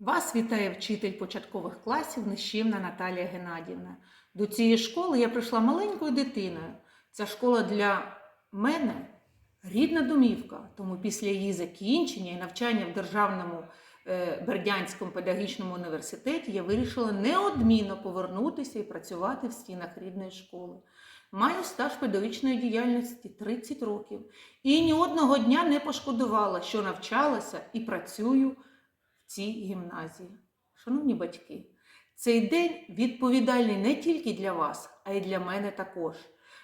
Вас вітає вчитель початкових класів Нещівна Наталія Геннадівна. До цієї школи я прийшла маленькою дитиною. Ця школа для мене рідна домівка, тому після її закінчення і навчання в Державному е, Бердянському педагогічному університеті я вирішила неодмінно повернутися і працювати в стінах рідної школи. Маю стаж педагогічної діяльності 30 років і ні одного дня не пошкодувала, що навчалася і працюю цій гімназії. Шановні батьки, цей день відповідальний не тільки для вас, а й для мене також.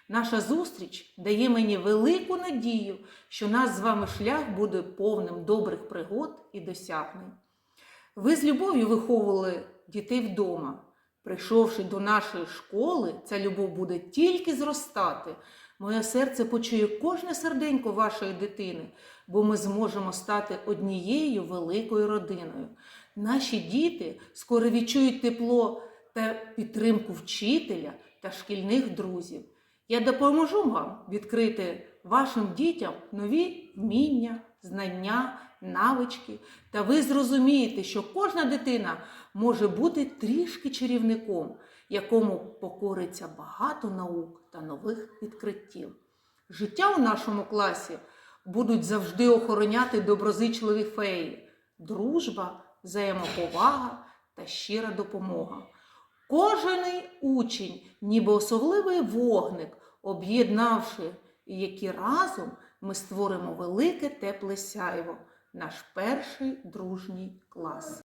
Наша зустріч дає мені велику надію, що наш з вами шлях буде повним добрих пригод і досягнень. Ви з любов'ю виховували дітей вдома. Прийшовши до нашої школи, ця любов буде тільки зростати. Моє серце почує кожне серденько вашої дитини, бо ми зможемо стати однією великою родиною. Наші діти скоро відчують тепло та підтримку вчителя та шкільних друзів. Я допоможу вам відкрити вашим дітям нові вміння, знання, навички, та ви зрозумієте, що кожна дитина може бути трішки чарівником, якому покориться багато наук та нових відкриттів. Життя у нашому класі будуть завжди охороняти доброзичливі феї, дружба, взаємоповага та щира допомога. Кожен учень, ніби особливий вогник, об'єднавши, які разом ми створимо велике тепле сяйво, наш перший дружній клас.